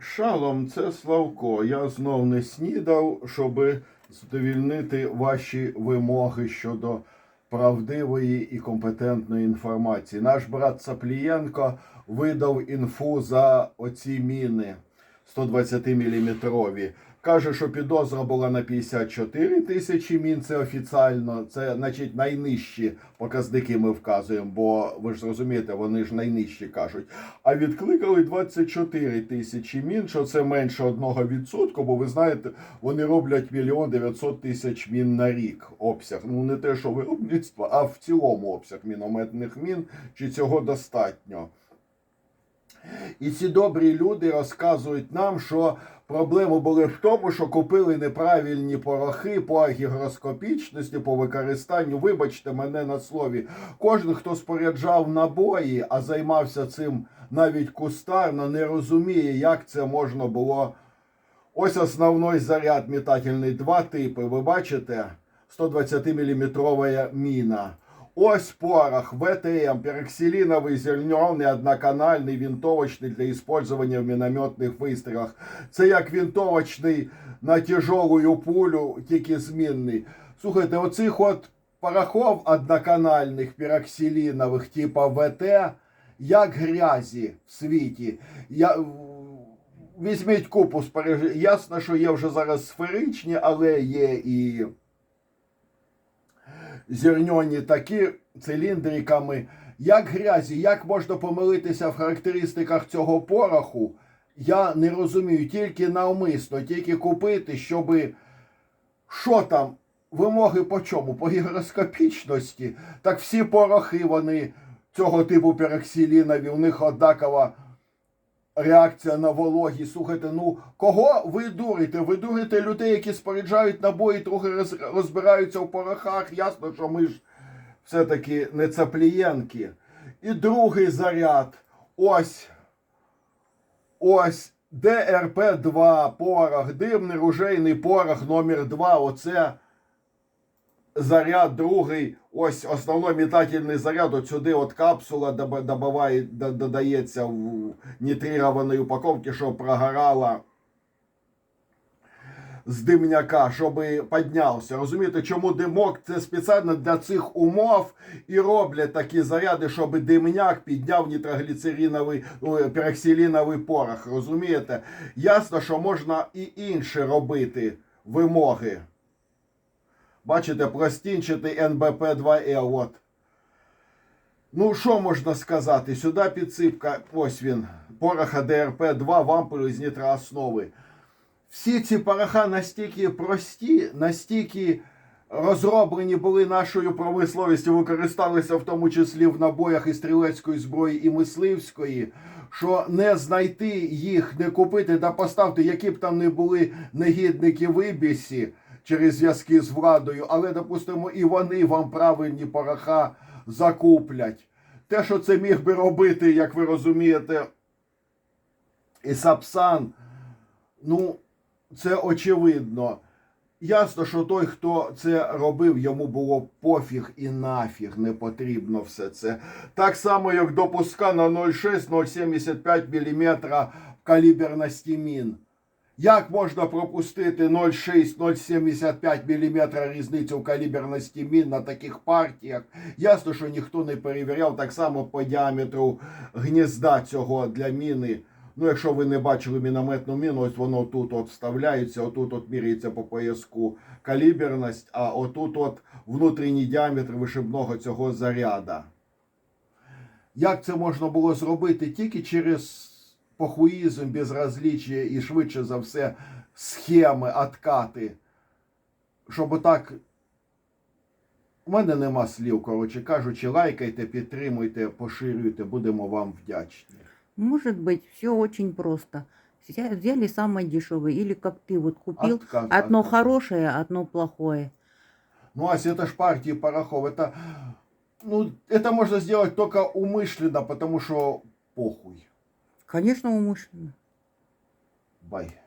Шалом, це Славко. Я знов не снідав, щоб задовільнити ваші вимоги щодо правдивої і компетентної інформації. Наш брат Цаплієнко видав інфу за оці міни 120 мм. Каже, що підозра була на 54 тисячі мін. Це офіціально. Це значить найнижчі показники ми вказуємо, бо ви ж розумієте, вони ж найнижчі кажуть. А відкликали 24 тисячі мін, що це менше 1%, бо ви знаєте, вони роблять мільйон 900 тисяч мін на рік обсяг. Ну не те, що виробництво, а в цілому обсяг мінометних мін. Чи цього достатньо? І ці добрі люди розказують нам, що проблеми були в тому, що купили неправильні порохи по гігроскопічності, по використанню. Вибачте мене на слові. Кожен, хто споряджав набої, а займався цим навіть кустарно, не розуміє, як це можна було. Ось основний заряд метательний. Два типи. Ви бачите? 120-мм міна. Ось порох ВТМ, пероксилиновый зернений одноканальний винтовочний для использования в мінометних вистрілах. Це як винтовочний на тяжелую пулю, тільки змінний. Слухайте, оцих от порохов одноканальних пероксилинових типа ВТ, як грязі в світі. Я... Візьміть купу споряджень. Ясно, що є вже зараз сферичні, але є і зерняні такі циліндриками. Як грязі, як можна помилитися в характеристиках цього пороху, я не розумію. Тільки навмисно, тільки купити, щоби що там, вимоги по чому? По гігроскопічності. Так всі порохи вони цього типу пероксилінові, у них однакова реакція на вологі. Слухайте, ну кого ви дурите? Ви дурите людей, які споряджають набої, трохи розбираються в порохах. Ясно, що ми ж все-таки не цаплієнки. І другий заряд. Ось. Ось. ДРП-2 порох, димний ружейний порох номер 2 Оце заряд другий. Ось основний метательний заряд. От сюди от капсула добаває, додається в нітрированій упаковці, щоб прогорала з димняка, щоб піднявся. Розумієте, чому димок? Це спеціально для цих умов і роблять такі заряди, щоб димняк підняв нітрогліцериновий, ой, пероксиліновий порох. Розумієте? Ясно, що можна і інше робити вимоги. Бачите, простінчатий НБП-2Л. От. Ну, що можна сказати? Сюди підсипка, ось він, пороха ДРП-2 вампули з нітрооснови. Всі ці пороха настільки прості, настільки розроблені були нашою промисловістю, використалися в тому числі в набоях і стрілецької зброї, і мисливської, що не знайти їх, не купити та поставити, які б там не були негідники вибісі через зв'язки з владою, але, допустимо, і вони вам правильні пороха закуплять. Те, що це міг би робити, як ви розумієте, і Сапсан, ну, це очевидно. Ясно, що той, хто це робив, йому було пофіг і нафіг не потрібно все це. Так само, як допуска на 0,6-0,75 мм каліберності мін. Як можна пропустити 0,6-0,75 мм різницю в каліберності мін на таких партіях? Ясно, що ніхто не перевіряв так само по діаметру гнізда цього для міни. Ну, якщо ви не бачили мінометну міну, ось воно тут от вставляється, отут от міряється по пояску каліберність, а отут от внутрішній діаметр вишибного цього заряда. Як це можна було зробити тільки через похуїзм, безразліччя і швидше за все схеми, откати. Щоб так. У мене нема слів, коротше кажучи, лайкайте, підтримуйте, поширюйте, будемо вам вдячні. Может быть, все очень просто. Взя- Взяли самое дешевое. Или как ты вот купил Отказ- одно отказ. хорошее, одно плохое. Ну, а это ж партии порохов. Это, ну, это можно сделать только умышленно, потому что похуй. Конечно, умышленно. Бай.